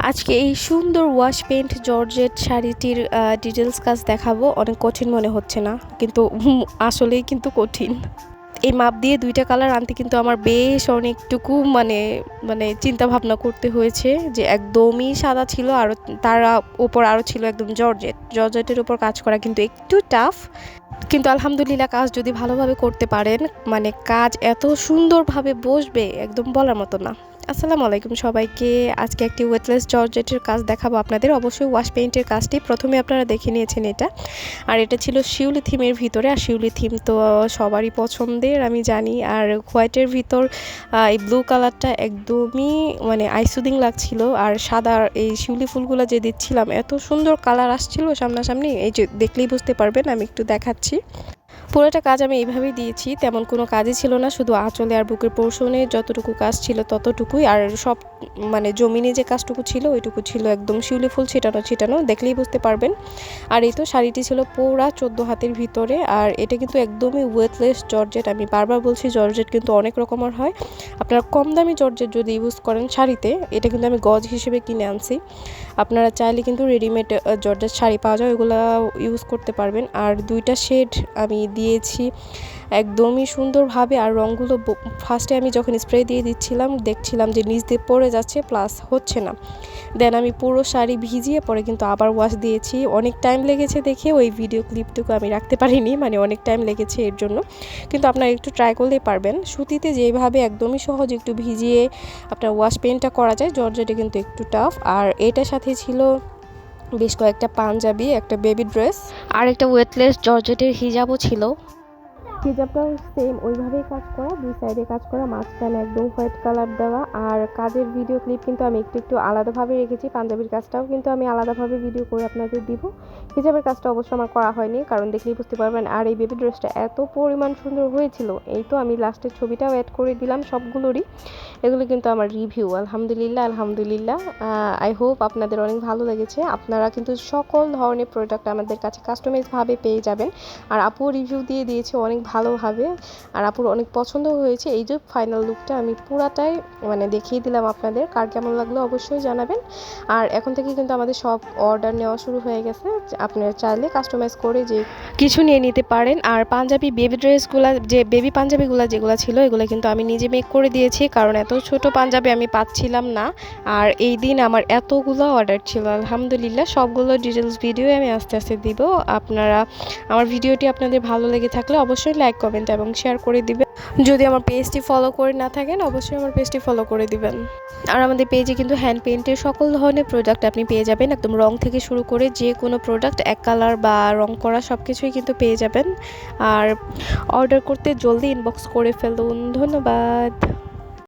আজকে এই সুন্দর ওয়াশ পেন্ট জর্জেট শাড়িটির ডিটেলস কাজ দেখাবো। অনেক কঠিন মনে হচ্ছে না, কিন্তু আসলেই কিন্তু কঠিন। এই মাপ দিয়ে দুইটা কালার আনতে কিন্তু আমার বেশ অনেকটুকু মানে মানে চিন্তা ভাবনা করতে হয়েছে যে একদমই সাদা ছিল, আর তার উপর আরও ছিল একদম জর্জেট। জর্জেটের উপর কাজ করা কিন্তু একটু টাফ কিন্তু আলহামদুলিল্লাহ কাজ যদি ভালোভাবে করতে পারেন মানে কাজ এত সুন্দরভাবে বসবে, একদম বলার মতো না। আসসালামু আলাইকুম সবাইকে। আজকে একটি ওয়েটলেস জর্জেটের কাজ দেখাবো আপনাদের। অবশ্যই ওয়াশ পেইন্টের কাজটি প্রথমে আপনারা দেখে নিয়েছেন এটা। আর এটা ছিল শিউলি থিমের ভিতরে। আর শিউলি থিম তো সবারই পছন্দের, আমি জানি। আর হোয়াইটের ভিতর এই ব্লু কালারটা একদমই মানে আইসুদিং লাগছিল। আর সাদা এই শিউলি ফুলগুলো যে দিচ্ছিলাম, এত সুন্দর কালার আসছিল সামনাসামনি। এই যে দেখলেই বুঝতে পারবেন, আমি একটু দেখাচ্ছি। পুরোটা কাজ আমি এইভাবেই দিয়েছি, তেমন কোনো কাজই ছিল না, শুধু আঁচলে আর বুকের পোর্শনে যতটুকু কাজ ছিল ততটুকুই, আর সব মানে জমিনে যে কাজটুকু ছিল ওইটুকু ছিল, একদম শিউলি ফুল ছিটানো ছিটানো, দেখলেই বুঝতে পারবেন। আর এই তো শাড়িটি ছিল পুরা চোদ্দ হাতের ভিতরে, আর এটা কিন্তু একদমই ওয়েটলেস জর্জেট, আমি বারবার বলছি জর্জেট কিন্তু অনেক রকমের হয়। আপনারা কম দামি জর্জেট যদি ইউজ করেন শাড়িতে, এটা কিন্তু আমি গজ হিসেবে কিনে আনছি। আপনারা চাইলে কিন্তু রেডিমেড জর্জেট শাড়ি পাওয়া যায়, ওইগুলো ইউজ করতে পারবেন। আর দুইটা শেড আমি দিয়েছি। একদমই সুন্দরভাবে আর রঙগুলো ফার্স্টে আমি যখন স্প্রে দিয়ে দিচ্ছিলাম, দেখছিলাম যে নিচ দিয়ে পড়ে যাচ্ছে প্লাস হচ্ছে না। দেন আমি পুরো শাড়ি ভিজিয়ে পরে কিন্তু আবার ওয়াশ দিয়েছি। অনেক টাইম লেগেছে দেখে, ওই ভিডিও ক্লিপটুকু আমি রাখতে পারিনি মানে অনেক টাইম লেগেছে এর জন্য। কিন্তু আপনারা একটু ট্রাই করলেই পারবেন। সুতিতে যেভাবে একদমই সহজ একটু ভিজিয়ে আপনার ওয়াশ পেনটা করা যায়, জর্জেটে কিন্তু একটু টাফ আর এটার সাথে ছিল বেশ কয়েকটা পাঞ্জাবি একটা বেবি ড্রেস আর একটা ওয়েটলেস জর্জেটের হিজাবও ছিল। হিজাবটাও সেম ওইভাবেই কাজ করা, দুই সাইডে কাজ করা, মাঝখানে একদম হোয়াইট কালার দেওয়া, আর কাজের ভিডিও ক্লিপ কিন্তু আমি একটু একটু আলাদাভাবে রেখেছি, পাঞ্জাবির কাজটাও কিন্তু আমি আলাদাভাবে ভিডিও করে আপনাদের দিব। হিজাবের কাজটা অবশ্য আমার করা হয়নি, কারণ দেখলেই বুঝতে পারবেন, আর এই বেবি ড্রেসটা এত পরিমাণ সুন্দর হয়েছিল, এই তো আমি লাস্টের ছবিটাও অ্যাড করে দিলাম সবগুলোরই, এগুলো কিন্তু আমার রিভিউ আলহামদুলিল্লাহ আলহামদুলিল্লাহ। আই হোপ আপনাদের অনেক ভালো লেগেছে, আপনারা কিন্তু সকল ধরনের প্রোডাক্ট আমাদের কাছে কাস্টমাইজভাবে পেয়ে যাবেন, আর আপু রিভিউ দিয়ে দিয়েছে অনেক ভালোভাবে। আর আপুর অনেক পছন্দ হয়েছে। এই যে ফাইনাল লুকটা আমি পুরাটাই মানে দেখিয়ে দিলাম আপনাদের। কার কেমন লাগল অবশ্যই জানাবেন। আর এখন থেকে কিন্তু আমাদের সব অর্ডার নেওয়া শুরু হয়ে গেছে। আপনারা চাইলে কাস্টমাইজ করে যে কিছু নিয়ে নিতে পারেন। আর পাঞ্জাবি বেবি ড্রেসগুলো যে বেবি পাঞ্জাবিগুলো যেগুলো ছিল, এগুলো কিন্তু আমি নিজে মেক করে দিয়েছি। কারণ এত ছোট পাঞ্জাবি আমি পাচ্ছিলাম না। আর এই দিন আমার এতগুলো অর্ডার ছিল, আলহামদুলিল্লাহ। সবগুলো ডিটেলস ভিডিও আমি আস্তে আস্তে দিব। আপনারা, আমার ভিডিওটি আপনাদের ভালো লেগে থাকলে অবশ্যই লাইক কমেন্ট এবং শেয়ার করে দিবেন। যদি আমার পেজটি ফলো করে না থাকেন, অবশ্যই আমার পেজটি ফলো করে দিবেন। আর আমাদের পেজে কিন্তু হ্যান্ড পেন্টের সকল ধরনের প্রোডাক্ট আপনি পেয়ে যাবেন, একদম রং থেকে শুরু করে যে কোনো প্রোডাক্ট এক কালার বা রং করা সব কিছুই কিন্তু পেয়ে যাবেন। আর অর্ডার করতে জলদি ইনবক্স করে ফেলুন। ধন্যবাদ।